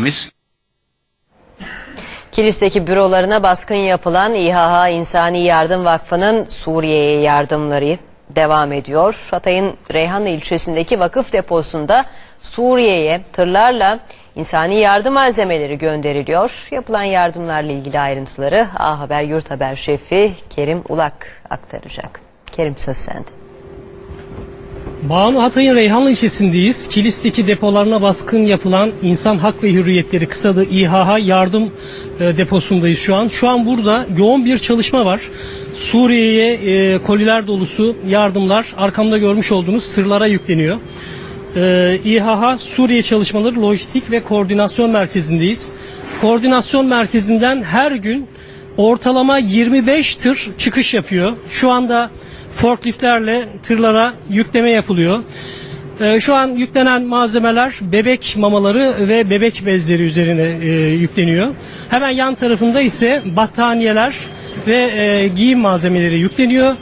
Temiz. Kilis'teki bürolarına baskın yapılan İHH İnsani Yardım Vakfı'nın Suriye'ye yardımları devam ediyor. Hatay'ın Reyhanlı ilçesindeki vakıf deposunda Suriye'ye tırlarla insani yardım malzemeleri gönderiliyor. Yapılan yardımlarla ilgili ayrıntıları A Haber Yurt Haber şefi Kerim Ulak aktaracak. Kerim söz sende. Banu Hatay'ın Reyhanlı ilçesindeyiz. Kilis'teki depolarına baskın yapılan İnsan Hak ve Hürriyetleri kısadı İHH yardım e, deposundayız şu an. Şu an burada yoğun bir çalışma var. Suriye'ye e, koliler dolusu yardımlar arkamda görmüş olduğunuz sırlara yükleniyor. E, İHH Suriye Çalışmaları Lojistik ve Koordinasyon Merkezi'ndeyiz. Koordinasyon merkezinden her gün ortalama 25 tır çıkış yapıyor. Şu anda forkliftlerle tırlara yükleme yapılıyor. Ee, şu an yüklenen malzemeler bebek mamaları ve bebek bezleri üzerine e, yükleniyor. Hemen yan tarafında ise battaniyeler ve e, giyim malzemeleri yükleniyor.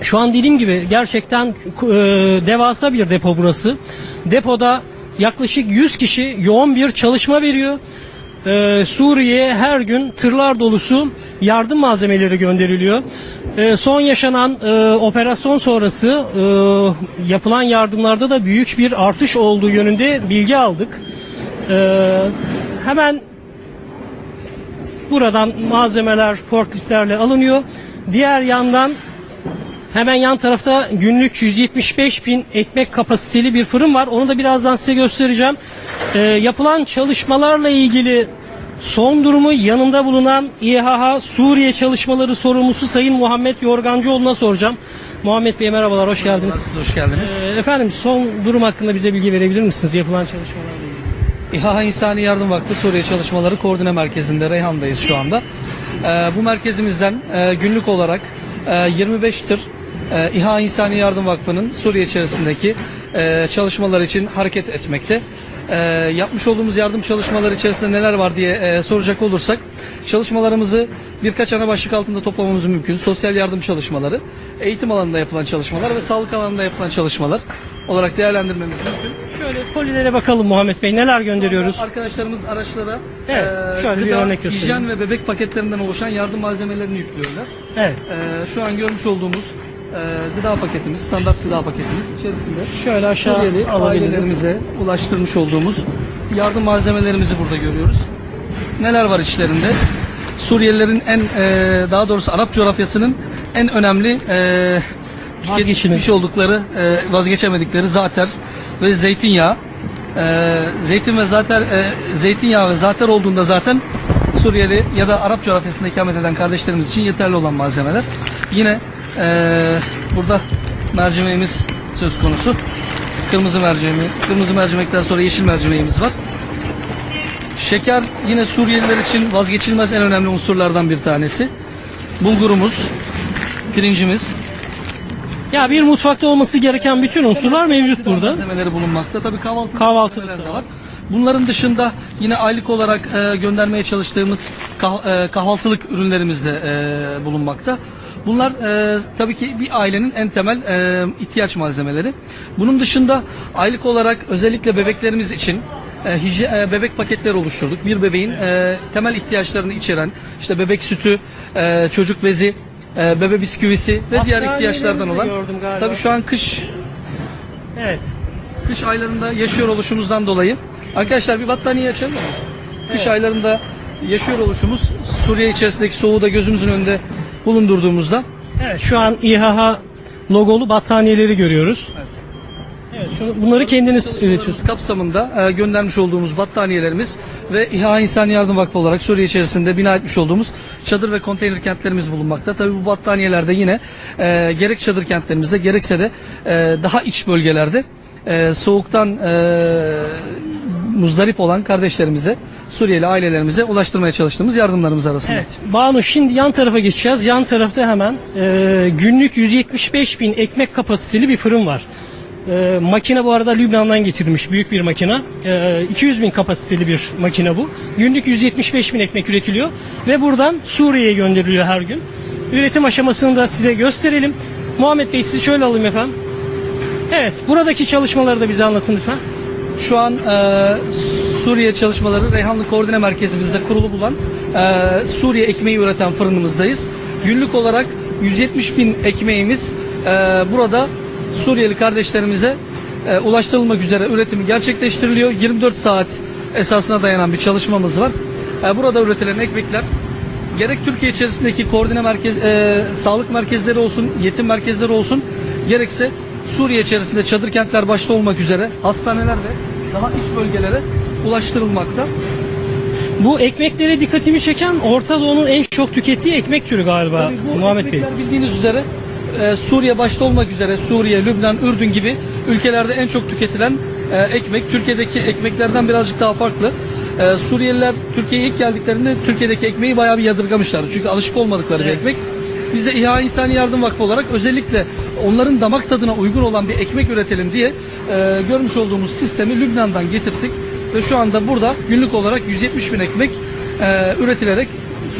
Şu an dediğim gibi gerçekten e, devasa bir depo burası. Depoda yaklaşık 100 kişi yoğun bir çalışma veriyor. Ee, Suriye'ye her gün tırlar dolusu yardım malzemeleri gönderiliyor. Ee, son yaşanan e, operasyon sonrası e, yapılan yardımlarda da büyük bir artış olduğu yönünde bilgi aldık. Ee, hemen buradan malzemeler forkliftlerle alınıyor. Diğer yandan Hemen yan tarafta günlük 175 bin ekmek kapasiteli bir fırın var. Onu da birazdan size göstereceğim. Ee, yapılan çalışmalarla ilgili son durumu yanında bulunan İHH Suriye çalışmaları sorumlusu Sayın Muhammed Yorgancıoğlu'na soracağım. Muhammed Bey merhabalar, hoş geldiniz. Siz hoş geldiniz. Ee, efendim son durum hakkında bize bilgi verebilir misiniz yapılan çalışmalarla ilgili? İHA İnsani Yardım Vakfı Suriye Çalışmaları Koordine Merkezi'nde Reyhan'dayız şu anda. Ee, bu merkezimizden e, günlük olarak e, 25 tır e, İHA İnsani Yardım Vakfı'nın Suriye içerisindeki e, çalışmalar için hareket etmekte. E, yapmış olduğumuz yardım çalışmaları içerisinde neler var diye e, soracak olursak çalışmalarımızı birkaç ana başlık altında toplamamız mümkün. Sosyal yardım çalışmaları, eğitim alanında yapılan çalışmalar ve sağlık alanında yapılan çalışmalar olarak değerlendirmemiz mümkün. Şöyle kolilere bakalım Muhammed Bey neler gönderiyoruz? Arkadaşlarımız araçlara Evet, eee, şöyle bir gıda, örnek göstereyim. hijyen ve bebek paketlerinden oluşan yardım malzemelerini yüklüyorlar. Evet. Eee, şu an görmüş olduğumuz gıda paketimiz, standart gıda paketimiz içerisinde Şöyle aşağı Suriyeli alabiliriz. ailelerimize ulaştırmış olduğumuz yardım malzemelerimizi burada görüyoruz. Neler var içlerinde? Suriyelilerin en eee, daha doğrusu Arap coğrafyasının en önemli Vazgeçilmez. tüketmiş oldukları, eee, vazgeçemedikleri zater ve zeytinyağı. Eee, zeytin ve zater, zeytinyağı ve zater olduğunda zaten Suriyeli ya da Arap coğrafyasında ikamet eden kardeşlerimiz için yeterli olan malzemeler. Yine eee, burada mercimeğimiz söz konusu. Kırmızı mercimeği, kırmızı mercimekten sonra yeşil mercimeğimiz var. Şeker yine Suriyeliler için vazgeçilmez en önemli unsurlardan bir tanesi. Bulgurumuz, pirincimiz, Ya bir mutfakta olması gereken bütün unsurlar mevcut burada. malzemeleri bulunmakta. Tabii kahvaltılık Kahvaltılık da de var. var. Bunların dışında yine aylık olarak e, göndermeye çalıştığımız kah- e, kahvaltılık ürünlerimiz de e, bulunmakta. Bunlar e, tabii ki bir ailenin en temel e, ihtiyaç malzemeleri. Bunun dışında aylık olarak özellikle bebeklerimiz için e, hijye- e, bebek paketleri oluşturduk. Bir bebeğin e, temel ihtiyaçlarını içeren işte bebek sütü, e, çocuk bezi, e, bebe bisküvisi ve diğer ihtiyaçlardan olan. Tabii şu an kış Evet. Kış aylarında yaşıyor oluşumuzdan dolayı. Arkadaşlar bir battaniye açar mısınız? Kış aylarında yaşıyor oluşumuz Suriye içerisindeki soğuğu da gözümüzün önünde bulundurduğumuzda Evet şu an İHH logolu battaniyeleri görüyoruz. Evet. Evet, şunu, bunları kendiniz üretiyorsunuz. kapsamında e, göndermiş olduğumuz battaniyelerimiz ve İHA İnsan Yardım Vakfı olarak Suriye içerisinde bina etmiş olduğumuz çadır ve konteyner kentlerimiz bulunmakta. Tabii bu battaniyelerde yine e, gerek çadır kentlerimizde gerekse de e, daha iç bölgelerde e, soğuktan e, muzdarip olan kardeşlerimize, Suriyeli ailelerimize ulaştırmaya çalıştığımız yardımlarımız arasında. Evet. Banu şimdi yan tarafa geçeceğiz. Yan tarafta hemen e, günlük 175 bin ekmek kapasiteli bir fırın var. E, makine bu arada Lübnan'dan getirilmiş büyük bir makine. E, 200 bin kapasiteli bir makine bu. Günlük 175 bin ekmek üretiliyor ve buradan Suriye'ye gönderiliyor her gün. Üretim aşamasını da size gösterelim. Muhammed Bey sizi şöyle alayım efendim. Evet, buradaki çalışmaları da bize anlatın lütfen. Şu an e, Suriye çalışmaları Reyhanlı Koordine Merkezimizde kurulu bulan e, Suriye ekmeği üreten fırınımızdayız. Günlük olarak 170 bin ekmeğimiz e, burada Suriyeli kardeşlerimize e, ulaştırılmak üzere üretimi gerçekleştiriliyor. 24 saat esasına dayanan bir çalışmamız var. E, burada üretilen ekmekler gerek Türkiye içerisindeki koordine merkez, e, sağlık merkezleri olsun, yetim merkezleri olsun, gerekse Suriye içerisinde çadır kentler başta olmak üzere hastaneler ve daha iç bölgelere ulaştırılmakta. Bu ekmeklere dikkatimi çeken Orta Doğu'nun en çok tükettiği ekmek türü galiba Tabii bu Muhammed Bey. ekmekler bildiğiniz üzere e, Suriye başta olmak üzere Suriye, Lübnan, Ürdün gibi ülkelerde en çok tüketilen e, ekmek. Türkiye'deki ekmeklerden birazcık daha farklı. E, Suriyeliler Türkiye'ye ilk geldiklerinde Türkiye'deki ekmeği bayağı bir yadırgamışlardı. Çünkü alışık olmadıkları bir ekmek. Biz de İHA İnsani Yardım Vakfı olarak özellikle onların damak tadına uygun olan bir ekmek üretelim diye e, görmüş olduğumuz sistemi Lübnan'dan getirdik. Ve şu anda burada günlük olarak 170 bin ekmek e, üretilerek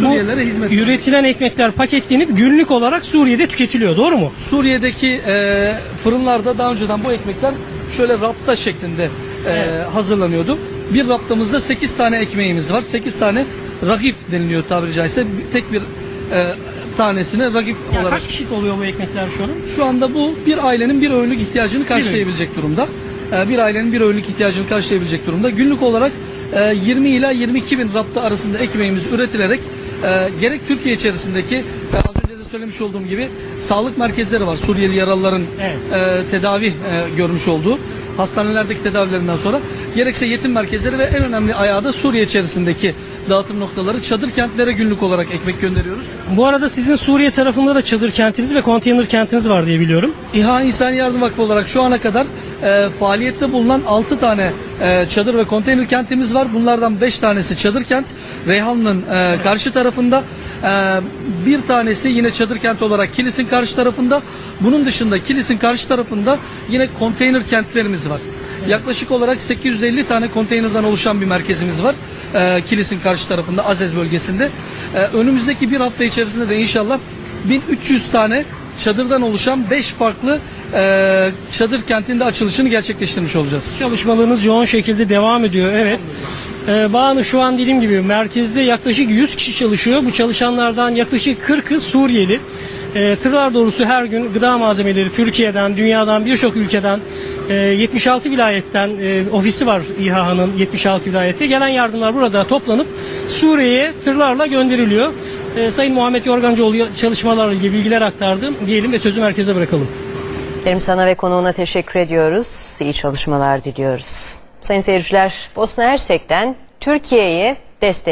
Suriyelilere hizmet Bu üretilen ekmekler paketlenip günlük olarak Suriye'de tüketiliyor doğru mu? Suriye'deki e, fırınlarda daha önceden bu ekmekler şöyle rapta şeklinde e, hazırlanıyordu. Bir raptamızda 8 tane ekmeğimiz var. 8 tane ragif deniliyor tabiri caizse. Tek bir e, tanesine ragif Yani olarak. kaç kişi oluyor bu ekmekler şu an? Şu anda bu bir ailenin bir öğünlük ihtiyacını karşılayabilecek durumda. E, bir ailenin bir öğünlük ihtiyacını karşılayabilecek durumda. Günlük olarak e, 20 ila 22 bin rapta arasında ekmeğimiz üretilerek e, gerek Türkiye içerisindeki e, az önce de söylemiş olduğum gibi sağlık merkezleri var. Suriyeli yaralıların Evet. e, tedavi e, görmüş olduğu hastanelerdeki tedavilerinden sonra gerekse yetim merkezleri ve en önemli ayağı da Suriye içerisindeki dağıtım noktaları çadır kentlere günlük olarak ekmek gönderiyoruz. Bu arada sizin Suriye tarafında da çadır kentiniz ve konteyner kentiniz var diye biliyorum. İHA İnsani Yardım Vakfı olarak şu ana kadar e, faaliyette bulunan 6 tane e, çadır ve konteyner kentimiz var. Bunlardan 5 tanesi çadır kent. Reyhanlı'nın e, karşı tarafında. E, bir tanesi yine çadır kent olarak Kilis'in karşı tarafında. Bunun dışında Kilis'in karşı tarafında yine konteyner kentlerimiz var. Yaklaşık olarak 850 tane konteynerden oluşan bir merkezimiz var. E, Kilis'in karşı tarafında Azez bölgesinde. E, önümüzdeki bir hafta içerisinde de inşallah 1300 tane çadırdan oluşan 5 farklı e, çadır kentinde açılışını gerçekleştirmiş olacağız. Çalışmalarınız yoğun şekilde devam ediyor. Evet. Ee, Bağını şu an dediğim gibi merkezde yaklaşık 100 kişi çalışıyor. Bu çalışanlardan yaklaşık 40'ı Suriyeli. Ee, tırlar doğrusu her gün gıda malzemeleri Türkiye'den, dünyadan birçok ülkeden, e, 76 vilayetten e, ofisi var İHA'nın 76 vilayette. Gelen yardımlar burada toplanıp Suriye'ye tırlarla gönderiliyor. Ee, Sayın Muhammed Yorgancıoğlu çalışmalarla ilgili bilgiler aktardı. Diyelim ve sözü merkeze bırakalım. Kerim sana ve konuğuna teşekkür ediyoruz. İyi çalışmalar diliyoruz. Sayın seyirciler, Bosna Hersek'ten Türkiye'ye destek